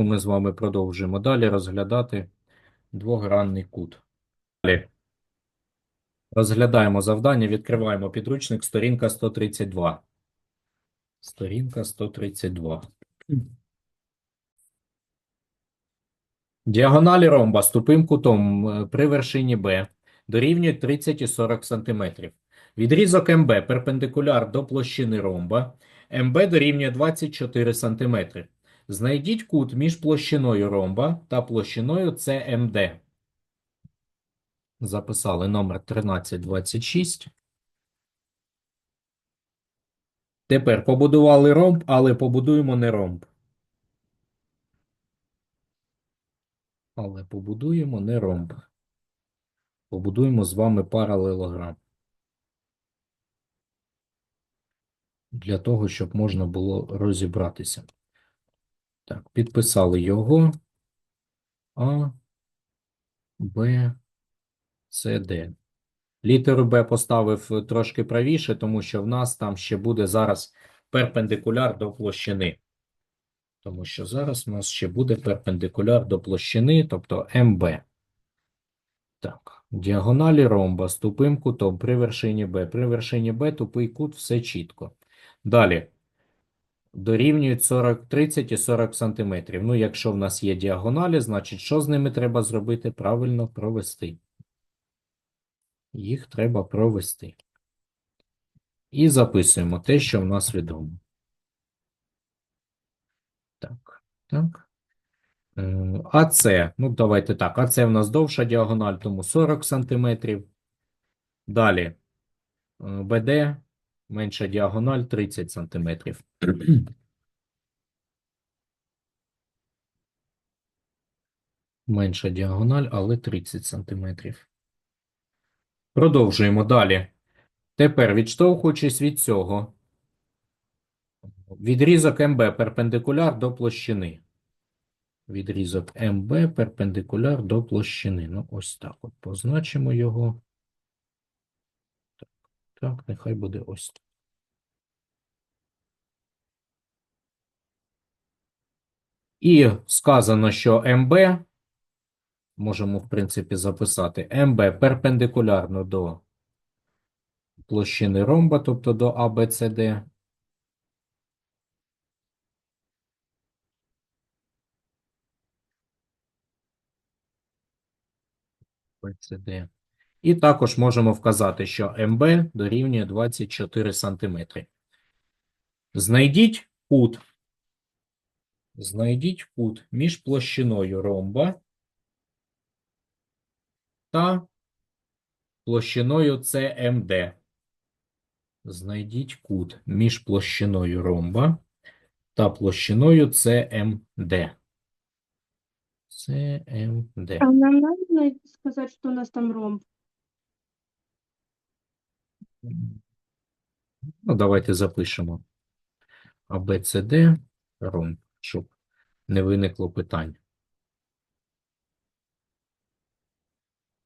кнопку, ми з вами продовжуємо далі розглядати двогранний кут. Далі. Розглядаємо завдання, відкриваємо підручник, сторінка 132. Сторінка 132. Діагоналі ромба з тупим кутом е, при вершині Б дорівнюють 30 і 40 см. Відрізок МБ перпендикуляр до площини ромба. МБ дорівнює 24 см. Знайдіть кут між площиною ромба та площиною ЦМД. Записали номер 1326. Тепер побудували ромб, але побудуємо не ромб. Але побудуємо не ромб. Побудуємо з вами паралелограм. Для того, щоб можна було розібратися. Так, підписали його. А, Б, С, Д. Літеру Б поставив трошки правіше, тому що в нас там ще буде зараз перпендикуляр до площини. Тому що зараз у нас ще буде перпендикуляр до площини, тобто МБ. Так, діагоналі ромба з тупим кутом при вершині Б. При вершині Б тупий кут, все чітко. Далі. Дорівнюють 40, 30 і 40 сантиметрів. Ну, якщо в нас є діагоналі, значить, що з ними треба зробити? Правильно провести. Їх треба провести. І записуємо те, що в нас відомо. Так, так. Е, АЦ, ну давайте так, АЦ в нас довша діагональ, тому 40 сантиметрів. Далі е, БД, менша діагональ 30 сантиметрів. Менша діагональ, але 30 сантиметрів. Продовжуємо далі. Тепер, відштовхуючись від цього, відрізок МБ перпендикуляр до площини. Відрізок МБ перпендикуляр до площини. Ну, ось так от позначимо його. Так, нехай буде ось так. І сказано, що МБ, можемо, в принципі, записати, МБ перпендикулярно до площини ромба, тобто до ABCD. BCD. І також можемо вказати, що МБ дорівнює 24 см. Знайдіть кут. Знайдіть кут між площиною ромба та площиною CMD. Знайдіть кут між площиною ромба та площиною CMD. CMD. А нам надо сказать, что у нас там ромб? Ну, давайте запишемо ABCD ромб, щоб не виникло питань.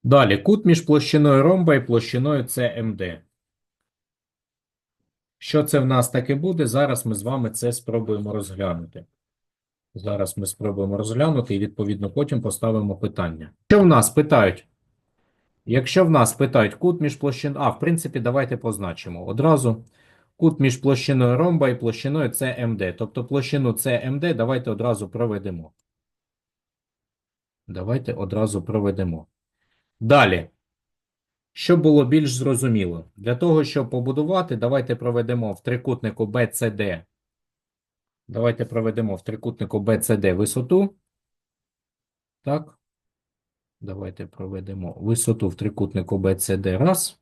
Далі, кут між площиною ромба і площиною CMD. Що це в нас таке буде? Зараз ми з вами це спробуємо розглянути. Зараз ми спробуємо розглянути і, відповідно, потім поставимо питання. Що в нас питають? Якщо в нас питають кут між площиною... А, в принципі, давайте позначимо одразу. Кут між площиною ромба і площиною CMD. Тобто площину CMD давайте одразу проведемо. Давайте одразу проведемо. Далі. Щоб було більш зрозуміло, для того, щоб побудувати, давайте проведемо в трикутнику BCD. Давайте проведемо в трикутнику BCD висоту. Так. Давайте проведемо висоту в трикутнику BCD раз.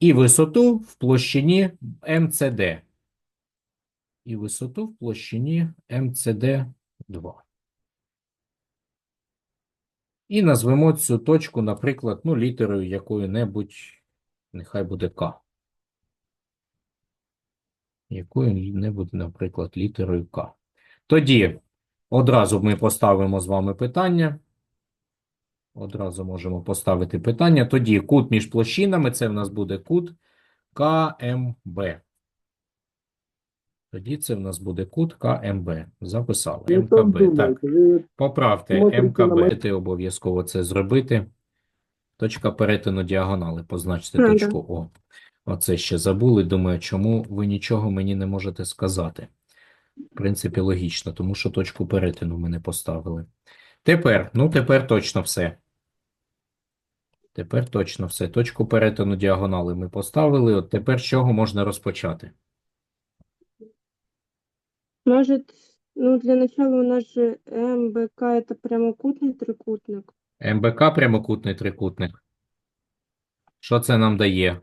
І висоту в площині MCD. І висоту в площині MCD 2. І назвемо цю точку, наприклад, ну, літерою якою-небудь, нехай буде К. Якою-небудь, наприклад, літерою К. Тоді одразу ми поставимо з вами питання. Одразу можемо поставити питання. Тоді кут між площинами, це в нас буде кут КМБ. Тоді це в нас буде кут КМБ. Записали. Ну, МКБ. Так, поправте МКБ. Ти обов'язково це зробити. Точка перетину діагонали. Позначте точку О. Оце ще забули. Думаю, чому ви нічого мені не можете сказати. В принципі, логічно, тому що точку перетину ми не поставили. Тепер, ну тепер точно все. Тепер точно все. Точку перетину діагонали ми поставили. От тепер з чого можна розпочати? Может, ну для начала у нас же МБК это прямокутный трикутник. МБК прямокутний трикутник. Що це нам дає?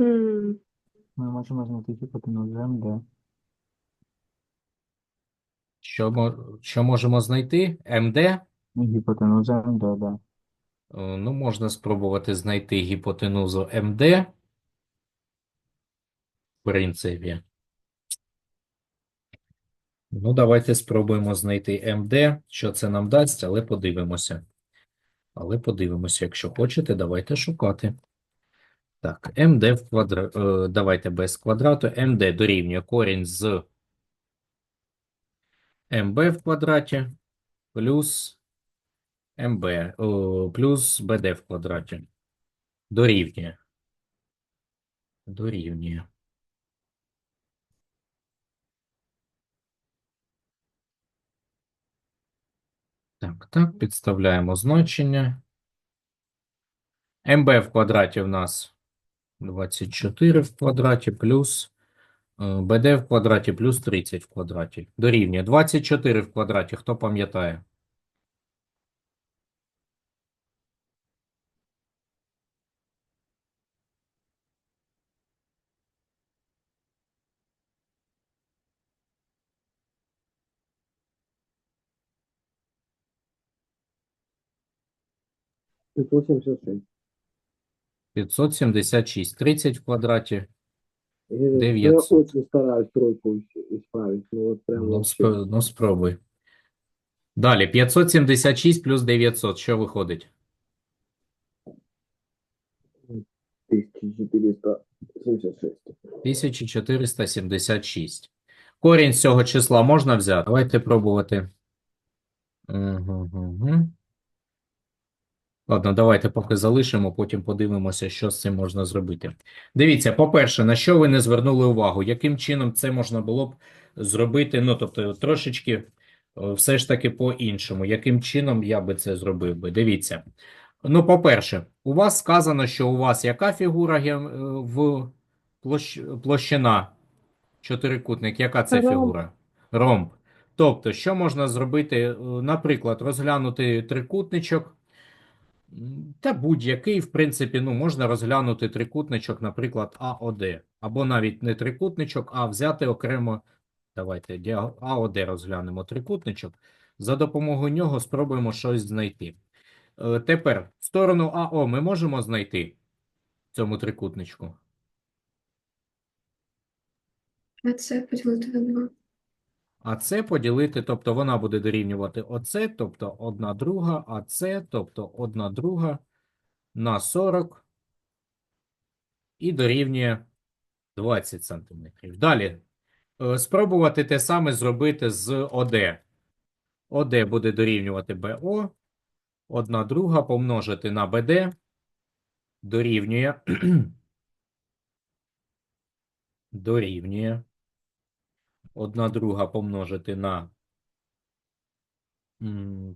М, Ми можемо знайти гіпотенузу МД. Що, мо- що можемо знайти? МД? Гіпотенуза МД, да. Е, Ну, можна спробувати знайти гіпотенузу МД. В принципі. Ну, давайте спробуємо знайти МД. Що це нам дасть, але подивимося. Але подивимося, якщо хочете, давайте шукати. Так, МД в квадра... е, давайте без квадрату. МД дорівнює корінь з МБ в квадраті плюс МБ, плюс БД в квадраті. Дорівнює. Дорівнює. Так, так, підставляємо значення. МБ в квадраті в нас 24 в квадраті плюс БД в квадраті плюс 30 в квадраті. Дорівнює 24 в квадраті. Хто пам'ятає? Пятьсот семьдесят шесть. 576. 30 в квадраті. Я, очень стараюсь тройку исправить, ну вот прям Ну, вообще. спро- ну, спробуй. Далі. 576 плюс 900. Що виходить? 1476. 1476. Корінь з цього числа можна взяти? Давайте пробувати. Угу. Ладно, давайте поки залишимо, потім подивимося, що з цим можна зробити. Дивіться, по-перше, на що ви не звернули увагу? Яким чином це можна було б зробити? Ну, тобто, трошечки е, все ж таки по-іншому. Яким чином я би це зробив би? Дивіться. Ну, по-перше, у вас сказано, що у вас яка фігура е, в площ... площина чотирикутник? Яка це Ромб. фігура? Ромб. Тобто, що можна зробити? Е, Наприклад, розглянути трикутничок. Та будь-який, в принципі, ну, можна розглянути трикутничок, наприклад, АОД. Або навіть не трикутничок, а взяти окремо, давайте, АОД розглянемо трикутничок. За допомогою нього спробуємо щось знайти. Е, Тепер сторону АО ми можемо знайти в цьому трикутничку. А це поділити на два. А це поділити, тобто вона буде дорівнювати оце, тобто 1 друга, а це, тобто 1 друга на 40 і дорівнює 20 сантиметрів. Далі е, спробувати те саме зробити з ОД. ОД буде дорівнювати БО, 1 друга помножити на БД дорівнює дорівнює 1 друга помножити на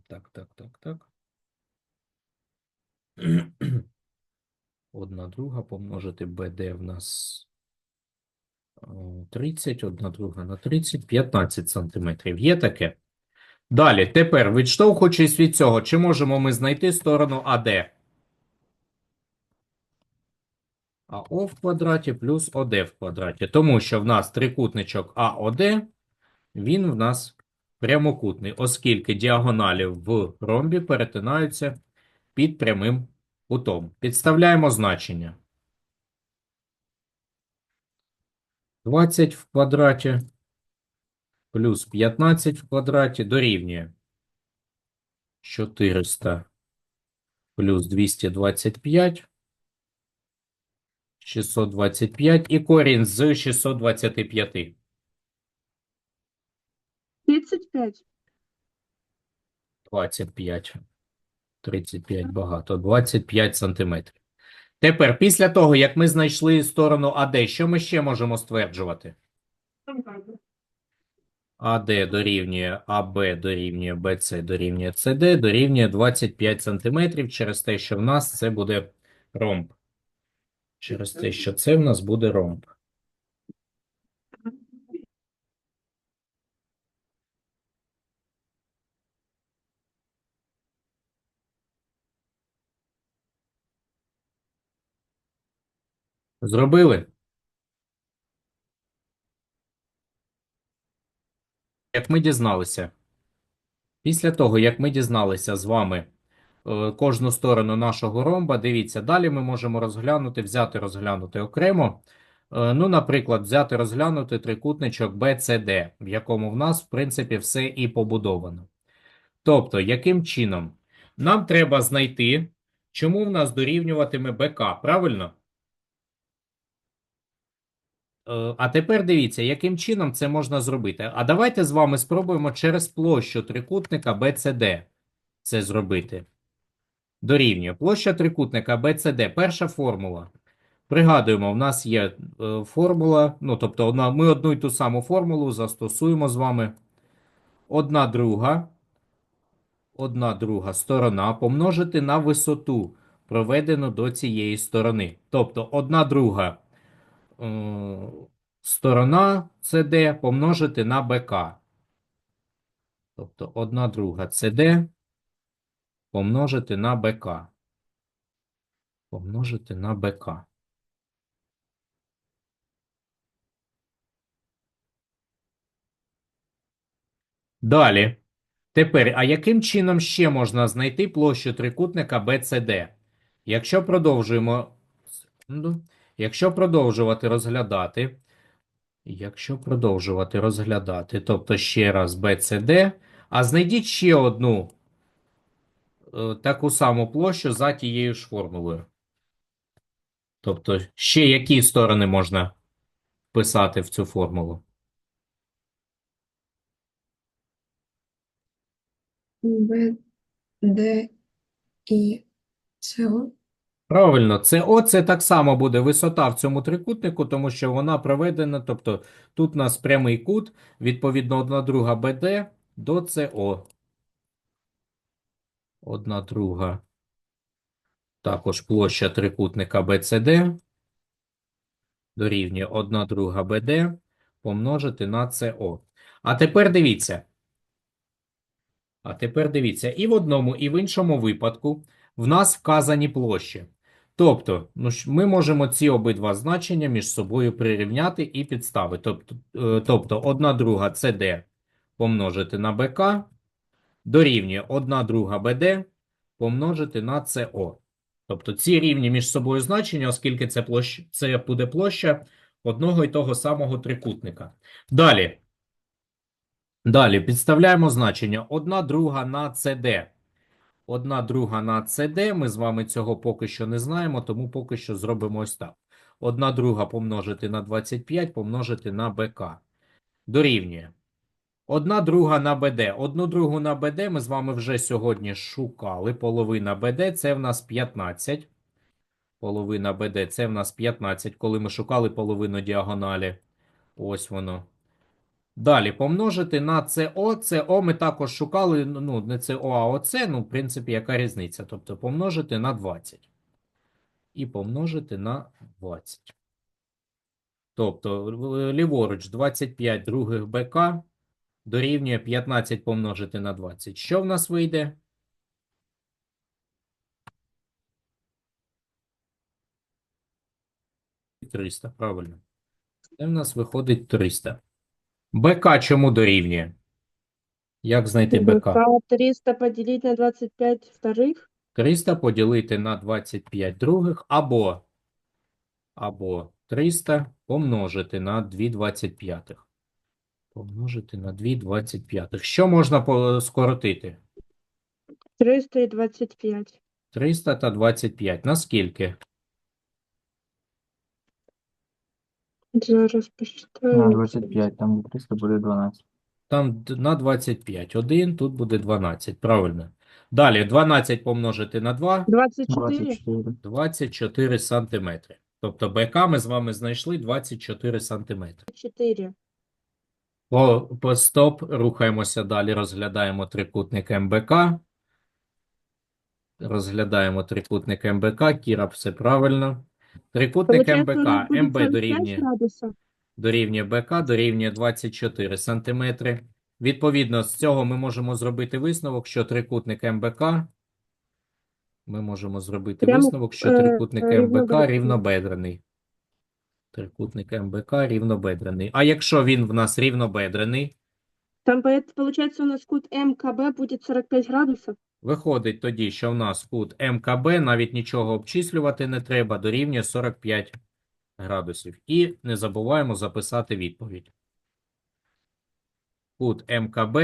так, так, так, так. Одна друга помножити БД в нас е, 30, одна друга на 30, 15 сантиметрів. Є таке? Далі, тепер, відштовхуючись від цього, чи можемо ми знайти сторону АД? АО в квадраті плюс ОД в квадраті. Тому що в нас трикутничок АОД, він в нас прямокутний, оскільки діагоналі в ромбі перетинаються під прямим кутом. Підставляємо значення. 20 в квадраті плюс 15 в квадраті дорівнює 400 плюс 225. 625 і корінь з 625. 35. 25. 35 багато. 25 сантиметрів. Тепер, після того, як ми знайшли сторону АД, що ми ще можемо стверджувати? АД дорівнює АБ дорівнює БЦ дорівнює СД дорівнює 25 сантиметрів через те, що в нас це буде ромб. Через те, що це в нас буде ромб. Зробили? Як ми дізналися, після того, як ми дізналися з вами кожну сторону нашого ромба, дивіться, далі ми можемо розглянути, взяти розглянути окремо. Е, Ну, наприклад, взяти розглянути трикутничок BCD, в якому в нас, в принципі, все і побудовано. Тобто, яким чином? Нам треба знайти, чому в нас дорівнюватиме БК, правильно? Е, А тепер дивіться, яким чином це можна зробити. А давайте з вами спробуємо через площу трикутника BCD це зробити. Дорівнює. Площа трикутника BCD. Перша формула. Пригадуємо, в нас є е, формула, ну, тобто одна, ми одну і ту саму формулу застосуємо з вами. Одна друга, одна друга сторона помножити на висоту, проведену до цієї сторони. Тобто одна друга е, сторона CD помножити на БК. Тобто одна друга CD помножити на БК. Помножити на БК. Далі. Тепер, а яким чином ще можна знайти площу трикутника BCD? Якщо продовжуємо. Якщо продовжувати розглядати. Якщо продовжувати розглядати, тобто ще раз BCD, а знайдіть ще одну таку саму площу за тією ж формулою. Тобто, ще які сторони можна вписати в цю формулу? Б, Д і СО. Правильно, це О, це так само буде висота в цьому трикутнику, тому що вона проведена, тобто тут у нас прямий кут, відповідно, одна друга БД до СО. Одна друга. Також площа трикутника BCD дорівнює 1 друга БД помножити на СО. А тепер дивіться. А тепер дивіться, і в одному, і в іншому випадку в нас вказані площі. Тобто, ну, ми можемо ці обидва значення між собою прирівняти і підставити. Тобто, е, тобто 1 друга CD помножити на БК дорівнює 1 друга БД помножити на СО. Тобто ці рівні між собою значення, оскільки це, площ... це буде площа одного і того самого трикутника. Далі. Далі підставляємо значення 1 друга на CD. 1 друга на CD. Ми з вами цього поки що не знаємо, тому поки що зробимо ось так. 1 друга помножити на 25 помножити на БК. Дорівнює. 1 друга на БД. 1 другу на БД ми з вами вже сьогодні шукали. Половина БД це в нас 15. Половина БД це в нас 15, коли ми шукали половину діагоналі. Ось воно. Далі помножити на СО. СО ми також шукали, ну, не СО, а ОЦ, ну, в принципі, яка різниця? Тобто помножити на 20. І помножити на 20. Тобто, ліворуч 25 других БК дорівнює 15 помножити на 20. Що в нас вийде? – 300, правильно. Це в нас виходить 300. БК чому дорівнює? Як знайти БК? БК 300 поделить на 25 вторых. 300 поділити на 25 других або, або 300 помножити на 2 25. Помножити на 2 25. Що можна скоротити? 300 и 25. 300 та 25. Наскільки? Зараз посчитаю. На 25, там 300 буде 12. Там на 25. 1, тут буде 12. Правильно. Далі 12 помножити на 2. 24. 24. 24 сантиметри. Тобто БК ми з вами знайшли 24 сантиметри. 4. По, по стоп, рухаємося далі, розглядаємо трикутник МБК. Розглядаємо трикутник МБК. Кіра, все правильно. Трикутник МБК. МБ 45 дорівнює, дорівнює БК, дорівнює 24 сантиметри. Відповідно, з цього ми можемо зробити висновок, що трикутник МБК. Ми можемо зробити Прямо, висновок, що е, трикутник е, МБК рівнобедрений. Трикутник МБК рівнобедрений. А якщо він в нас рівнобедрений, Там получается у нас кут МКБ будет 45 градусов. виходить тоді, що в нас кут МКБ, навіть нічого обчислювати не треба, дорівнює 45 градусів. І не забуваємо записати відповідь. Кут МКБ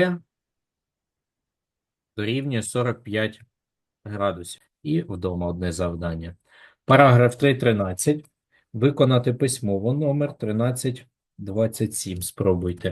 дорівнює 45 градусів. І вдома одне завдання. Параграф 3.13. Виконати письмово номер 1327. Спробуйте.